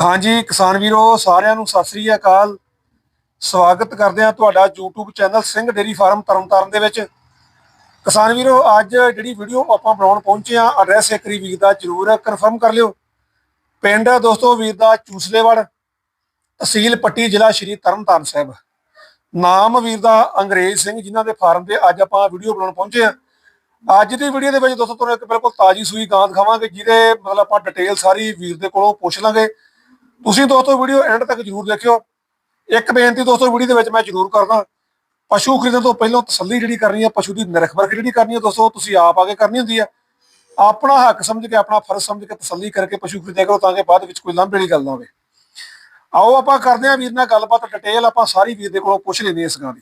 ਹਾਂਜੀ, ਕਿਸਾਨ ਵੀਰੋ, ਸਾਰਿਆਂ ਨੂੰ ਸਤਿ ਸ੍ਰੀ ਅਕਾਲ। ਸਵਾਗਤ ਕਰਦੇ ਹਾਂ ਤੁਹਾਡਾ YouTube channel Singh dairy farm Tarn Taran ਦੇ ਵਿੱਚ। ਕਿਸਾਨ ਵੀਰੋ, ਅੱਜ ਜਿਹੜੀ ਵੀਡੀਓ ਆਪਾਂ ਬਣਾਉਣ ਪਹੁੰਚੇ ਆ ਐਡਰੈਸ ਇੱਕ ਵੀਰ ਦਾ ਜਰੂਰ ਕਨਫਰਮ ਕਰ ਲਿਓ। ਪਿੰਡ ਦੋਸਤੋ ਵੀਰ ਦਾ ਚੂਸਲੇਵੜ, ਤਹਿਸੀਲ ਪੱਟੀ ਜ਼ਿਲ੍ਹਾ ਸ਼੍ਰੀ ਤਰਨਤਾਰਨ ਸਾਹਿਬ। ਨਾਮ ਵੀਰ ਦਾ ਅੰਗਰੇਜ਼ ਸਿੰਘ, ਜਿਨ੍ਹਾਂ ਦੇ ਫਾਰਮ ਤੇ ਅੱਜ ਆਪਾਂ ਵੀਡੀਓ ਬਣਾਉਣ ਪਹੁੰਚੇ ਆ ਅੱਜ ਦੀ ਵੀਡੀਓ ਦੇ ਵਿੱਚ ਦੋਸਤੋ ਤੁਹਾਨੂੰ ਇੱਕ ਬਿਲਕੁਲ ਤਾਜੀ ਸੂਈ ਗਾਂ ਦਿਖਾਵਾਂਗੇ, ਜਿਹਦੇ ਮਤਲਬ ਆਪਾਂ ਡਿਟੇਲ ਸਾਰੀ ਵੀਰ ਦੇ ਕੋਲੋਂ ਪੁੱਛ ਲਾਂਗੇ। ਤੁਸੀਂ ਦੋਸਤੋ ਵੀਡੀਓ ਐਂਡ ਤੱਕ ਜਰੂਰ ਦੇਖਿਓ। ਇੱਕ ਬੇਨਤੀ ਦੋਸਤੋ ਵੀਡੀਓ ਦੇ ਵਿੱਚ ਮੈਂ ਜਰੂਰ ਕਰਦਾ। ਪਸ਼ੂ ਖਰੀਦਣ ਤੋਂ ਪਹਿਲਾਂ ਤਸੱਲੀ ਜਿਹੜੀ ਕਰਨੀ ਹੈ ਪਸ਼ੂ ਦੀ ਨਿਰਖ ਪਰਖ ਜਿਹੜੀ ਕਰਨੀ ਹੈ ਦੋਸਤੋ ਤੁਸੀਂ ਆਪ ਆ ਕੇ ਕਰਨੀ ਹੁੰਦੀ ਹੈ। ਆਪਣਾ ਹੱਕ ਸਮਝ ਕੇ ਆਪਣਾ ਫਰਜ਼ ਸਮਝ ਕੇ ਤਸੱਲੀ ਕਰਕੇ ਪਸ਼ੂ ਖਰੀਦਿਆ ਕਰੋ ਤਾਂ ਕਿ ਬਾਅਦ ਵਿੱਚ ਕੋਈ ਲਾਂਭੇ ਵਾਲੀ ਗੱਲ ਨਾ ਹੋਵੇ। ਆਓ ਆਪਾਂ ਕਰਦੇ ਹਾਂ ਵੀਰ ਨਾਲ ਗੱਲਬਾਤ ਡਿਟੇਲ ਆਪਾਂ ਸਾਰੀ ਵੀਰ ਦੇ ਕੋਲੋਂ ਪੁੱਛ ਲੈਂਦੇ ਹਾਂ ਇਸ ਗਾਂ ਦੀ।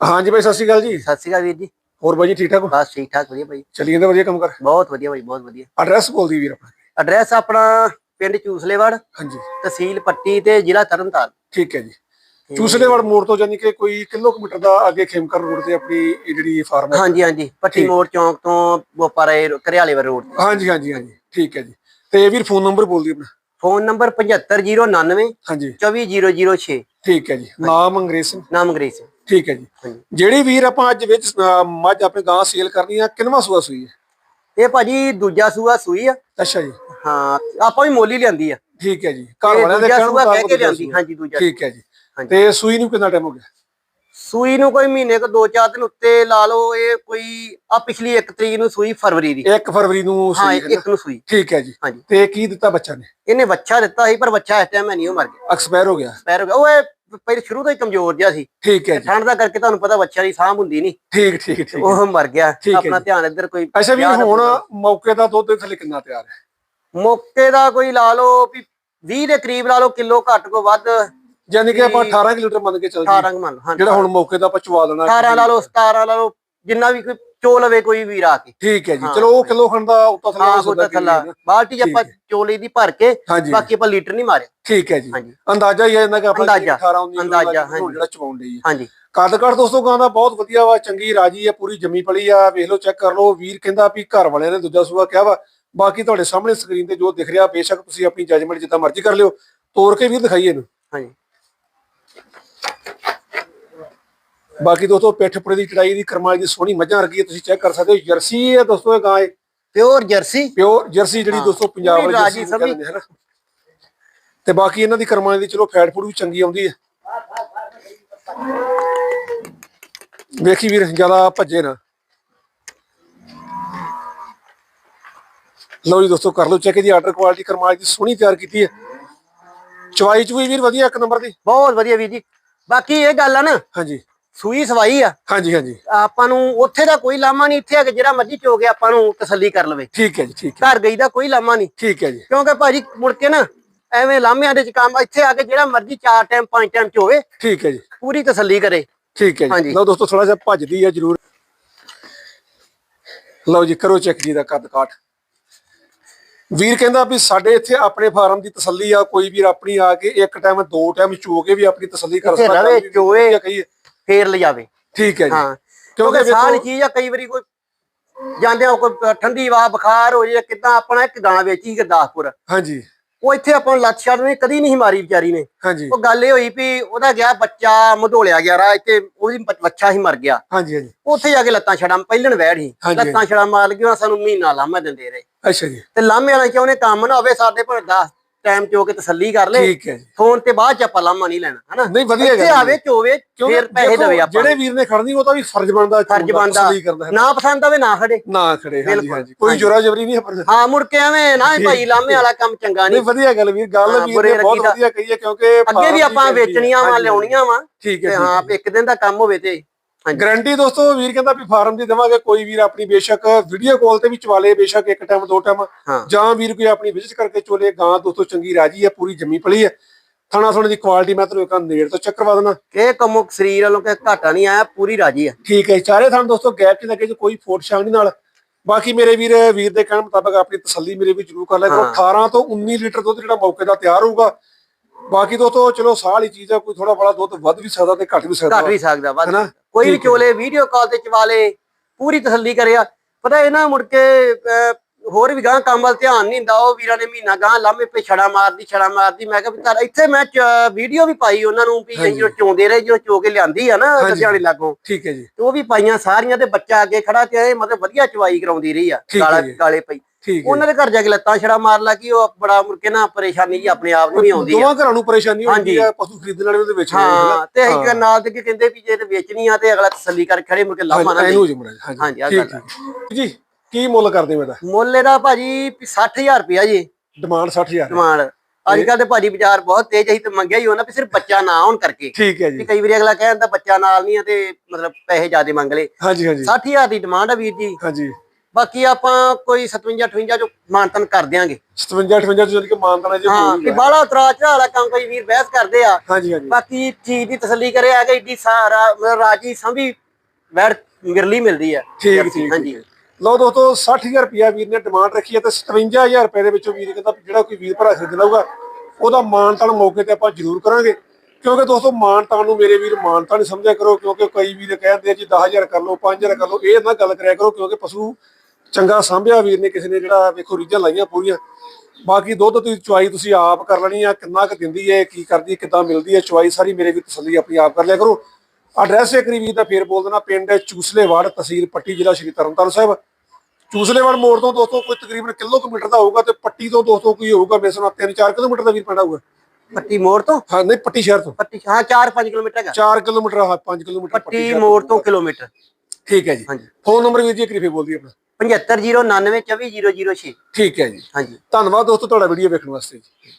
ਹਾਂਜੀ ਬਾਈ ਸਤਿ ਸ਼੍ਰੀ ਅਕਾਲ ਜੀ। ਸਤਿ ਸ਼੍ਰੀ ਅਕਾਲ ਵੀਰ ਜੀ। ਹੋਰ ਬਾਈ ਜੀ ਠੀਕ ਠਾਕ ਹੋ? ਬਸ ਠੀਕ ਠਾਕ ਵਧੀਆ ਭਾਈ ਚੱਲੀ ਜਾਂਦੇ ਵਧੀਆ ਕੰਮ ਕਰ। ਬਹੁਤ ਵਧੀਆ ਭਾਈ ਬਹੁਤ ਵਧੀਆ। ਐਡਰੈਸ ਬੋਲ ਦੀ ਵੀਰ ਆਪਣਾ। ਐਡਰੈਸ ਆਪਣਾ ਪਿੰਡ ਚੂਸਲੇਵੜ ਹਾਂਜੀ। ਤਹਿਸੀਲ ਪੱਟੀ ਤੇ ਜ਼ਿਲ੍ਹਾ ਤਰਨਤਾਰਨ। ਠੀਕ ਹੈ ਜੀ। ਚੂਸਲੇਵੜ ਮੋੜ ਤੋਂ ਜਾਨੀ ਕਿ ਕੋਈ ਕਿਲੋਮੀਟਰ ਦਾ ਅੱਗੇ ਖੇਮਕਰ ਰੋਡ ਤੇ ਆਪਣੀ ਇਹ ਜਿਹੜੀ ਫਾਰਮ ਹੈ? ਹਾਂਜੀ ਹਾਂਜੀ। ਪੱਟੀ। ਮੋੜ ਚੌਂਕ ਤੋਂ ਬੋਪਾਰੇ ਕਰਿਆਲੇ ਰੋਡ ਤੇ। ਹਾਂਜੀ ਹਾਂਜੀ ਹਾਂਜੀ। ਠੀਕ ਹੈ ਜੀ। ਤੇ ਇਹ ਵੀਰ ਫੋਨ ਨੰਬਰ ਬੋਲ ਦਿਓ ਆਪਣਾ। ਫੋਨ ਨੰਬਰ 75099 ਹਾਂਜੀ। 24006 ਠੀਕ ਹੈ ਜੀ। ਨਾਮ ਅੰਗਰੇਜ਼ ਸਿੰਘ। ਨਾਮ ਅੰਗਰੇਜ਼ ਸਿੰਘ। ਠੀਕ ਹੈ ਜੀ। ਜਿਹੜੀ ਵੀਰ ਆਪਾਂ ਅੱਜ ਵਿੱਚ ਮੱਝ ਆਪਣੇ ਗਾਂ ਸੇਲ ਕਰਨੀ ਆ ਕਿੰਨਵਾ ਸੂਆ ਸੂਈ ਹੈ? ਇਹ ਭਾਜੀ ਦੂਜਾ ਸੂਆ ਸੂਈ ਆ। ਅੱਛਾ ਜੀ। ਹਾਂ ਆਪਾਂ ਵੀ ਮੋਲੀ ਲਿਆਂਦੀ ਆ। ਠੀਕ ਹੈ ਜੀ। ਘਰ ਵਾਲਿਆਂ ਦੇ ਕਹਿਣ ਸੂਆ ਕਹਿ ਕੇ ਲਿਆਂਦੀ। ਹਾਂਜੀ ਦੂਜਾ ਠੀਕ ਹੈ ਜੀ। ਤੇ ਸੂਈ ਨੂੰ ਕਿੰਨਾ ਟਾਈਮ ਹੋ ਗਿਆ? ਸੂਈ ਨੂੰ ਕੋਈ ਮਹੀਨੇ ਕੋ ਦੋ ਚਾਰ ਦਿਨ ਉੱਤੇ ਲਾ ਲਓ ਇਹ ਕੋਈ ਆ ਪਿਛਲੀ 1 ਤਰੀਕ ਨੂੰ ਸੂਈ ਫਰਵਰੀ ਦੀ। 1 ਫਰਵਰੀ ਨੂੰ ਸੂਈ ਹੈ ਨਾ? ਇੱਕ ਨੂੰ ਸੂਈ। ਠੀਕ ਹੈ ਜੀ। ਤੇ ਕੀ ਦਿੱਤਾ ਬੱਚਾ ਨੇ? ਇਹਨੇ ਬੱਚਾ ਦਿੱਤਾ ਸੀ ਪਰ ਬੱਚਾ ਇਸ ਟਾਈਮ ਨਹੀਂ ਉਹ ਮਰ ਗਿਆ। ਐਕਸਪਾਇਰ ਹੋ ਗਿਆ। ਪੈਰ ਹੋ ਗਿਆ। ਉਹ ਪਹਿਲੇ ਸ਼ੁਰੂ ਤੋਂ ਹੀ ਕਮਜ਼ੋਰ ਜਿਹਾ ਸੀ। ਠੀਕ ਹੈ ਜੀ। ਠੰਡ ਦਾ ਕਰਕੇ ਤੁਹਾਨੂੰ ਪਤਾ ਬੱਚਾ ਦੀ ਸਾਂਭ ਹੁੰਦੀ ਨਹੀਂ ਠੀਕ ਠੀਕ ਠੀਕ। ਉਹ ਮਰ ਗਿਆ। ਆਪਣਾ। ਧਿਆਨ ਇੱਧਰ ਕੋਈ ਅੱਛਾ ਦਾ ਹੁਣ। ਮੌਕੇ ਦਾ ਦੁੱਧ ਥੱਲੇ ਕਿੰਨਾ ਤਿਆਰ ਹੈ? ਮੌਕੇ ਦਾ ਕੋਈ ਲਾ ਲਓ ਵੀ 20 ਦੇ ਕਰੀਬ ਲਾ ਲਓ ਕਿਲੋ ਘੱਟ ਕੋ ਵੱਧ। 18 ਯਾਨੀ ਕਿ ਆਪਾਂ 18 ਕਿਲੋਮੀਟਰ ਮੰਨ ਕੇ ਚੱਲ ਜੀ ਮੰਨ ਲਓ ਹਾਂ ਜਿਹੜਾ ਹੁਣ ਮੌਕੇ ਦਾ ਆਪਾਂ ਚਵਾ ਲੈਣਾ 18 ਲਾ ਲਓ 17 ਲਾ ਲਓ ਜਿੰਨਾ ਵੀ ਕੋਈ ਚੋ ਲਵੇ ਕੋਈ ਵੀਰ ਆ ਕੇ। ਠੀਕ ਹੈ ਜੀ। ਹਾਂ। ਚਲੋ ਉਹ ਕਿਲੋ ਖੰਡ ਦਾ ਉੱਤਾ ਥੱਲੇ ਹਾਂ ਉਹਦਾ ਥੱਲਾ। ਬਾਲਟੀ 'ਚ ਆਪਾਂ ਠੀਕ ਚੋਲੇ ਦੀ ਭਰ ਕੇ ਹਾਂਜੀ। ਬਾਕੀ ਆਪਾਂ ਲੀਟਰ ਨਹੀਂ ਮਾਰਿਆ। ਠੀਕ ਹੈ ਜੀ। ਹਾਂਜੀ। ਅੰਦਾਜ਼ਾ ਹੀ ਹੈ ਇਹਨਾਂ ਕਿ ਆਪਣਾ ਅੰਦਾਜ਼ਾ, 18 19 ਅੰਦਾਜ਼ਾ, ਹਾਂਜੀ। ਜਿਹੜਾ ਚਵਾਉਣ ਲਈ ਹੈ। ਹਾਂਜੀ। ਕੱਦ ਕੱਦ ਦੋਸਤੋ ਗਾਂ ਦਾ ਬਹੁਤ ਵਧੀਆ ਵਾ ਚੰਗੀ ਰਾਜੀ ਆ ਪੂਰੀ ਜੰਮੀ ਪਲੀ ਆ। ਵੇਖ ਲਓ ਚੈੱਕ ਕਰ ਲਓ ਵੀਰ ਕਹਿੰਦਾ ਵੀ ਘਰ ਵਾਲਿਆਂ ਨੇ ਦੂਜਾ ਸੂਆ ਕਿਹਾ ਵਾ। ਬਾਕੀ ਤੁਹਾਡੇ ਸਾਹਮਣੇ ਸਕਰੀਨ ਤੇ ਜੋ ਦਿਖ ਰਿਹਾ ਬੇਸ਼ੱਕ ਤੁਸੀਂ ਆਪਣੀ ਜੱਜਮੈਂਟ ਜਿੱਦਾਂ ਮਰਜ਼ੀ ਕਰ ਲਿਓ। ਤੋੜ ਕੇ ਵੀਰ ਦਿਖਾਈਏ ਇਹਨੂੰ। ਹਾਂਜੀ। ਬਾਕੀ ਦੋਸਤੋ ਪਿੱਠ ਪੁੜੇ ਦੀ ਚੜਾਈ ਦੀ ਕਰਮਾਲੀ ਦੀ ਸੋਹਣੀ ਮੱਝਾਂ ਵਰਗੀ ਹੈ ਤੁਸੀਂ ਚੈੱਕ ਕਰ ਸਕਦੇ ਹੋ। ਜਰਸੀ ਹੈ ਦੋਸਤੋ ਇਹ ਗਾਂ ਹੈ ਪਿਓਰ ਜਰਸੀ ਪਿਓਰ ਜਰਸੀ ਜਿਹੜੀ ਦੋਸਤੋ ਪੰਜਾਬ ਵਾਲੀ ਜਰਸੀ। ਕਹਿੰਦੇ ਤੇ ਬਾਕੀ ਇਹਨਾਂ ਦੀ ਕਰਮਾਲੀ ਦੀ ਚਲੋ ਫੈਟ ਫੂਡ ਵੀ ਚੰਗੀ ਆਉਂਦੀ ਹੈ। ਵੇਖੀ ਵੀਰ ਜ਼ਿਆਦਾ ਭੱਜੇ ਨਾ। ਲਓ ਜੀ ਦੋਸਤੋ ਕਰ ਲਓ ਚੈੱਕ ਇਹਦੀ ਆਰਡਰ ਕੁਆਲਿਟੀ ਕਰਮਾਲੀ ਦੀ ਸੋਹਣੀ ਤਿਆਰ ਕੀਤੀ ਹੈ। ਚਵਾਈ ਚੁਈ ਵੀਰ ਵਧੀਆ ਇੱਕ ਨੰਬਰ ਦੀ। ਬਹੁਤ ਵਧੀਆ ਵੀਰ ਜੀ। ਬਾਕੀ ਇਹ ਗੱਲ ਆ ਨਾ ਹਾਂਜੀ। ਸੂਈ ਸਵਾਈ ਆ। ਹਾਂਜੀ ਹਾਂਜੀ। ਆਪਾਂ ਨੂੰ ਉੱਥੇ ਦਾ ਕੋਈ ਲਾਮਾ ਨਹੀਂ ਇੱਥੇ ਆ ਕੇ ਜਿਹੜਾ ਮਰਜ਼ੀ ਚੋ ਕੇ ਆਪਾਂ ਨੂੰ ਤਸੱਲੀ ਕਰ ਲਵੇ। ਠੀਕ ਹੈ ਜੀ ਠੀਕ ਹੈ। ਘਰ ਗਈ ਦਾ ਕੋਈ ਲਾਮਾ ਨਹੀਂ। ਠੀਕ ਹੈ ਜੀ। ਕਿਉਂਕਿ ਭਾਜੀ ਮੁੜ ਕੇ ਨਾ ਐਵੇਂ ਲਾਮਿਆਂ ਦੇ ਚ ਕੰਮ ਇੱਥੇ ਆ ਕੇ ਜਿਹੜਾ ਮਰਜ਼ੀ ਚਾਰ ਟਾਈਮ ਪੰਜ ਟਾਈਮ ਚੋਵੇ ਠੀਕ ਹੈ ਜੀ। ਪੂਰੀ ਤਸੱਲੀ ਕਰੇ। ਠੀਕ ਹੈ ਜੀ। ਲਓ ਦੋਸਤੋ ਥੋੜਾ ਜਿਹਾ ਭੱਜਦੀ ਹੈ ਜਰੂਰ। ਲਓ ਜੀ ਕਰੋ ਚੈੱਕ ਜੀ ਦਾ ਕੱਦ ਕਾਠ। ਵੀਰ ਕਹਿੰਦਾ ਵੀ ਸਾਡੇ ਇੱਥੇ ਆਪਣੇ ਫਾਰਮ ਦੀ ਤਸੱਲੀ ਆ ਕੋਈ ਵੀਰ ਆਪਣੀ ਆ ਕੇ ਇੱਕ ਟਾਈਮ ਦੋ ਟਾਈਮ ਚੋ ਕੇ ਵੀ ਆਪਣੀ ਤਸੱਲੀ ਕਰ ਸਕਦਾ ਵੀ ਚੋਏ। ਕਹੀਏ। ਫੇਰ ਲਿਜਾਵੇ ਠੀਕ ਹੈ ਜੀ। ਹਾਂ ਕਿਉਂਕਿ ਸਾਰੀ ਚੀਜ਼ ਆ ਕਈ ਵਾਰੀ ਕੋਈ ਜਾਂਦੇ ਆ ਕੋਈ ਠੰਡੀ ਵਾ ਬੁਖਾਰ ਹੋ ਜੇ ਕਿਦਾਂ ਆਪਣਾ ਇੱਕ ਗਾਂ ਵੇਚੀ ਗੁਰਦਾਸਪੁਰ ਹਾਂਜੀ। ਉਹ ਇੱਥੇ ਆਪਾਂ ਨੂੰ ਲੱਤ ਛੱਡ ਨੇ ਕਦੀ ਨਹੀਂ ਮਾਰੀ ਵਿਚਾਰੀ ਨੇ। ਹਾਂਜੀ। ਉਹ ਗੱਲ ਇਹ ਹੋਈ ਵੀ ਉਹਦਾ ਗਿਆ ਬੱਚਾ ਮਧੋਲਿਆ ਗਿਆ ਰਾ ਇੱਥੇ ਉਹਦੀ ਬੱਚਾ ਹੀ ਮਰ ਗਿਆ। ਹਾਂਜੀ ਹਾਂਜੀ। ਉੱਥੇ ਜਾ ਕੇ ਲੱਤਾਂ ਛੜਾਂ ਪਹਿਲਣ ਵੈੜ ਹੀ। ਲੱਤਾਂ ਛੜਾਂ ਮਾਰ ਗਿਆ ਸਾਨੂੰ ਮਹੀਨਾ ਲਾਮਾ ਦਿੰਦੇ ਰਹੇ। ਅੱਛਾ ਜੀ। ਤੇ ਲਾਮੇ ਵਾਲਾ ਚਾਹੁੰਦੇ ਕੰਮ ਨਾ ਹੋਵੇ ਸਾਡੇ ਪਰ 10 ਟਾਈਮ ਚੋ ਕੇ ਤਸੱਲੀ ਕਰ ਲੈ ਠੀਕ ਹੈ ਫੋਨ ਤੇ ਬਾਅਦ ਚ ਆਪਾਂ ਲਾਮਾ ਨਹੀਂ ਲੈਣਾ ਹਨਾ? ਨਹੀਂ ਵਧੀਆ ਗੱਲ। ਆਵੇ ਚੋਵੇ ਫਿਰ ਪੈਸੇ ਦੇਵੇ ਆਪਾਂ ਜਿਹੜੇ ਵੀਰ ਨੇ ਖੜਨੀ ਉਹ ਤਾਂ ਵੀ ਫਰਜ਼ ਬਣਦਾ ਫਰਜ਼ ਬਣਦਾ। ਤਸੱਲੀ ਕਰਦਾ ਹੈ ਨਾ ਪਸੰਦ ਆਵੇ ਨਾ ਖੜੇ। ਨਾ ਖੜੇ ਹਾਂਜੀ। ਹਾਂਜੀ। ਕੋਈ। ਜੋਰਾ ਜਬਰੀ ਨਹੀਂ ਹੈ ਪਰ ਹਾਂ ਮੁੜ ਕੇ ਐਵੇਂ ਨਾ ਭਾਈ ਲਾਮੇ ਵਾਲਾ ਕੰਮ ਚੰਗਾ ਨਹੀਂ। ਨਹੀਂ ਵਧੀਆ ਗੱਲ ਵੀਰ ਗੱਲ ਵੀਰ ਨੇ ਬਹੁਤ। ਵਧੀਆ ਕਹੀ ਹੈ ਕਿਉਂਕਿ ਅੱਗੇ ਵੀ ਆਪਾਂ। ਵੇਚਣੀਆਂ ਵਾ ਲਿਆਉਣੀਆਂ ਵਾ ਠੀਕ ਹੈ ਹਾਂ ਇੱਕ ਦਿਨ ਦਾ ਕੰਮ ਹੋਵੇ ਤੇ। ਗਾਰੰਟੀ ਦੋਸਤੋ ਵੀਰ ਕਹਿੰਦਾ ਵੀ ਫਾਰਮ ਦੀ ਦੇਵਾਂਗੇ ਕੋਈ ਵੀਰ ਆਪਣੀ ਬੇਸ਼ੱਕ ਵੀਡੀਓ ਕਾਲ ਤੇ ਵੀ ਚਵਾਲੇ ਬੇਸ਼ੱਕ ਇੱਕ ਟਾਈਮ ਦੋ ਟਾਈਮ ਹਾਂ। ਜਾਂ ਵੀਰ ਕੋਈ ਆਪਣੀ ਵਿਜ਼ਿਟ ਕਰਕੇ ਚੋਲੇ ਗਾਂ ਦੋਸਤੋ ਚੰਗੀ ਰਾਜੀ ਹੈ ਪੂਰੀ ਜੰਮੀ ਪਲੀ ਹੈ ਥਾਣਾ ਥੋੜੀ ਦੀ ਕੁਆਲਿਟੀ ਮੈਂ ਤੁਹਾਨੂੰ ਇੱਕ ਨੇੜ ਤੋਂ ਚੱਕਰ ਵਾ ਦੇਣਾ ਇਹ ਕੰਮੋਂ ਸਰੀਰ ਵੱਲੋਂ ਕਿ ਘਾਟਾ ਨਹੀਂ ਆਇਆ ਪੂਰੀ ਰਾਜੀ ਆ। ਠੀਕ ਹੈ। ਚਾਰੇ ਥਾਂ ਦੋਸਤੋ ਗੈਪ ਚ ਲੱਗੇ ਜੀ ਕੋਈ ਫੋਟ ਸ਼ਾਂਗ ਨਹੀਂ ਨਾਲ। ਬਾਕੀ ਮੇਰੇ ਵੀਰ ਵੀਰ ਦੇ ਕਹਿਣ ਮੁਤਾਬਕ ਆਪਣੀ ਤਸੱਲੀ ਮੇਰੇ ਵੀ ਜ਼ਰੂਰ ਕਰ ਹਾਂ। 18 ਤੋਂ 19 ਲੀਟਰ ਦੁੱਧ ਜਿਹੜਾ ਮੌਕੇ ਦਾ ਤਿਆਰ ਹੋਊਗਾ ਬਾਕੀ ਦੋਸਤੋ ਚਲੋ ਸਾਹ ਵਾਲੀ ਚੀਜ਼ ਆ ਕੋਈ ਥੋੜਾ ਬੜਾ ਦੁੱਧ ਵੱਧ ਵੀ ਸਕਦਾ ਤੇ ਘੱਟ ਵੀ ਸਕਦਾ ਘੱਟ ਵੀ ਸਕਦਾ ਵੱਧ ਹੈਨਾ? ਕੋਈ ਵੀ ਠੀਕ ਹੈ। ਚੋਲੇ ਵੀਡੀਓ ਕਾਲ ਤੇ ਚਵਾਲੇ ਪੂਰੀ ਤਸੱਲੀ ਕਰਿਆ ਪਤਾ ਇਹ ਨਾ ਮੁੜ ਕੇ ਅਹ, ਹੋਰ ਵੀ ਗਾਂ ਕੰਮ ਵੱਲ ਧਿਆਨ ਨਹੀਂ ਹੁੰਦਾ ਉਹ ਵੀਰਾਂ ਨੇ ਮਹੀਨਾ ਗਾਂ ਲਾਮੇ ਪੇ ਛੜਾ ਮਾਰਦੀ ਛੜਾ ਮਾਰਦੀ ਮੈਂ ਕਿਹਾ ਵੀ ਤਾਂ ਇੱਥੇ ਮੈਂ ਵੀਡੀਓ ਵੀ ਪਾਈ ਉਹਨਾਂ ਨੂੰ ਵੀ ਹਾਂਜੀ। ਜਦੋਂ ਚੋਂਦੇ ਰਹੇ ਜਦੋਂ ਚੋ ਕੇ ਲਿਆਂਦੀ ਆ ਨਾ ਹਾਂਜੀ। ਲੁਧਿਆਣੇ ਲਾਗੋਂ ਠੀਕ ਹੈ ਜੀ ਤੇ ਉਹ ਵੀ ਪਾਈਆਂ ਸਾਰੀਆਂ ਤੇ ਬੱਚਾ ਅੱਗੇ ਖੜਾ ਤੇ ਇਹ ਮਤਲਬ ਵਧੀਆ ਚਵਾਈ ਕਰਾਉਂਦੀ ਰਹੀ ਆ ਠੀਕ ਹੈ ਕਾਲਾ ਜੀ। ਕਾਲੇ ਪਈ ਠੀਕ ਹੈ। ਉਹਨਾਂ ਦੇ ਘਰ ਜਾ ਕੇ ਲੱਤਾਂ ਛੜਾ ਮਾਰ ਲਾ ਕਿ ਉਹ ਬੜਾ ਮੁੜ ਕੇ ਨਾ ਪਰੇਸ਼ਾਨੀ ਜੀ ਆਪਣੇ ਆਪ ਨੂੰ ਵੀ ਆਉਂਦੀ ਆ। ਦੋਵਾਂ ਘਰਾਂ ਨੂੰ ਪਰੇਸ਼ਾਨੀ ਹੁੰਦੀ। ਹੈ ਪਸ਼ੂ ਖਰੀਦਣ ਵਾਲੇ ਉਹਦੇ ਵਿੱਚ ਹਾਂ ਤੇ ਅਸੀਂ ਨਾਲ ਦੇ ਕੇ ਕਹਿੰਦੇ ਵੀ ਜੇ ਤੇ ਵੇਚਣੀ ਆ ਤੇ ਅਗਲਾ ਤਸੱਲੀ ਕਰਕੇ ਖੜੇ ਮੁੜ ਕੇ ਲਾਮਾ ਨਾ ਇਹਨੂੰ ਦੇ ਜਮੜਾ ਹਾਂਜੀ, ਗੱਲ ਜੀ ਕੀ ਮੁੱਲ ਕਰਦੇ ਹੋ ਇਹਦਾ? ਮੁੱਲ ਇਹਦਾ ਭਾਜੀ 60000 ਰੁਪਇਆ ਜੀ। ਡਿਮਾਂਡ 60000 ਹੈ। ਡਿਮਾਂਡ। ਅੱਜ ਕੱਲ ਤੇ ਭਾਜੀ ਬਾਜ਼ਾਰ ਬਹੁਤ ਤੇਜ਼ ਅਸੀਂ ਤੇ ਮੰਗਿਆ ਹੀ ਉਹਨਾਂ ਵੀ ਸਿਰਫ ਬੱਚਾ ਨਾ ਹੋਣ ਕਰਕੇ। ਠੀਕ ਹੈ ਜੀ। ਕਈ ਵਾਰੀ ਅਗਲਾ ਕਹਿੰਦਾ ਬੱਚਾ ਨਾਲ ਨਹੀਂ ਆ ਤੇ ਮਤਲਬ ਪੈਸੇ ਜ਼ਿਆਦੇ ਮੰਗ ਲਏ। ਹਾਂਜੀ ਹਾਂਜੀ। 60000 ਦੀ ਡਿਮਾਂਡ ਆ ਵੀਰ ਜੀ। ਹਾਂਜੀ। ਬਾਕੀ ਆਪਾਂ ਕੋਈ 57 58 ਜੋ ਮਾਨਤਨ ਕਰ ਦਿਆਂਗੇ। 57 58 ਤੋਂ ਜਦ ਕਿ ਮਾਨਤਾਨਾ ਜੀ ਹਾਂ ਕਿ ਬਾਲਾ ਉਤਰਾ ਚੜਾ ਵਾਲਾ ਕੰਮ ਕੋਈ ਵੀਰ ਬਹਿਸ ਕਰਦੇ ਆ। ਹਾਂਜੀ ਹਾਂਜੀ। ਬਾਕੀ ਚੀਜ਼ ਦੀ ਤਸੱਲੀ ਕਰੇ ਆ ਕਿ ਸਾਰਾ ਰਾਜੀ ਸੰਭੀ ਵੈੜ ਮਿਰਲੀ ਮਿਲਦੀ ਆ। ਠੀਕ ਠੀਕ ਹਾਂਜੀ। ਲਓ ਦੋਸਤੋ 60000 ਰੁਪਿਆ ਵੀਰ ਨੇ ਡਿਮਾਂਡ ਰੱਖੀ ਹੈ ਤੇ 57000 ਰੁਪਏ ਦੇ ਵਿੱਚੋਂ ਵੀਰ ਕਹਿੰਦਾ ਜਿਹੜਾ ਕੋਈ ਵੀਰ ਭਰਾ ਖਰੀਦ ਲਊਗਾ ਉਹਦਾ ਮਾਨਤਾਨ ਮੌਕੇ ਤੇ ਆਪਾਂ ਜ਼ਰੂਰ ਕਰਾਂਗੇ। ਕਿਉਂਕਿ ਦੋਸਤੋ ਮਾਨਤਾਨ ਨੂੰ ਮੇਰੇ ਵੀਰ ਮਾਨਤਾ ਨਹੀਂ ਸਮਝਿਆ ਕਰੋ ਕਿਉਂਕਿ ਕਈ ਵੀਰ ਕਹਿੰਦੇ ਆ ਜੀ 10000 ਕਰ ਲਓ 5000 ਕਰ ਲਓ ਇਹ ਨਾ ਗੱਲ ਕਰਿਆ ਕਰੋ ਕਿਉਂਕਿ ਪਸ਼ੂ ਚੰਗਾ ਸਾਂਭਿਆ ਵੀਰ ਨੇ ਕਿਸੇ ਨੇ ਜਿਹੜਾ ਵੇਖੋ ਰੀਝਾਂ ਲਾਈਆਂ ਪੂਰੀਆਂ। ਬਾਕੀ ਦੁੱਧ ਤੁਸੀਂ ਚੁਆਈ ਤੁਸੀਂ ਆਪ ਕਰ ਲੈਣੀ ਆ ਕਿੰਨਾ ਕੁ ਦਿੰਦੀ ਹੈ ਕੀ ਕਰਦੀ ਹੈ ਕਿੱਦਾਂ ਮਿਲਦੀ ਹੈ ਚੁਆਈ ਸਾਰੀ ਮੇਰੇ ਵੀ ਤਸੱਲੀ ਆਪਣੀ ਆਪ ਕਰ ਲਿਆ ਕਰੋ। ਐਡਰੈਸ ਇੱਕ ਵੀਰ ਦਾ ਫੇਰ ਬੋਲ ਦੇਣਾ ਪਿੰਡ ਚੂਸਲੇਵਾੜ ਤਹਿਸੀਲ ਪੱਟੀ ਜ਼ਿਲ੍ਹਾ ਸ਼੍ਰੀ ਤਰਨਤਾਰਨ ਸਾਹਿਬ। ਚੂਸਲੇਵਾੜ ਮੋੜ ਤੋਂ ਦੋਸਤੋ ਕੋਈ ਤਕਰੀਬਨ ਕਿਲੋਮੀਟਰ ਦਾ ਹੋਊਗਾ ਤੇ ਪੱਟੀ ਤੋਂ ਦੋਸਤੋ ਕੋਈ ਹੋਊਗਾ ਮੇਰੇ ਨਾਲ 3-4 ਕਿਲੋਮੀਟਰ ਦਾ ਵੀਰ ਪੈਂਦਾ ਹੋਊਗਾ। ਪੱਟੀ ਮੋੜ ਤੋਂ? ਹਾਂ ਨਹੀਂ ਪੱਟੀ ਸ਼ਹਿਰ ਤੋਂ। ਪੱਟੀ ਹਾਂ 4-5 ਕਿਲੋਮੀਟਰ ਹੈਗਾ। 4 ਕਿਲੋਮੀਟਰ ਹਾਂ 5 ਕਿਲੋਮੀਟਰ ਪੱਟੀ ਮੋੜ ਤੋਂ ਕਿਲੋਮੀਟਰ ਠੀਕ ਹੈ ਜੀ। ਹਾਂਜੀ। ਫੋਨ ਨੰਬਰ ਵੀਰ ਜੀ ਇੱਕ ਵਾਰੀ ਫੇਰ ਬੋਲ ਆਪਣਾ। 75099242006 ਠੀਕ ਹੈ ਜੀ। ਹਾਂਜੀ। ਧੰਨਵਾਦ ਦੋਸਤੋ ਤੁਹਾਡਾ ਵੀਡੀਓ ਵੇਖਣ ਵਾਸਤੇ ਜੀ।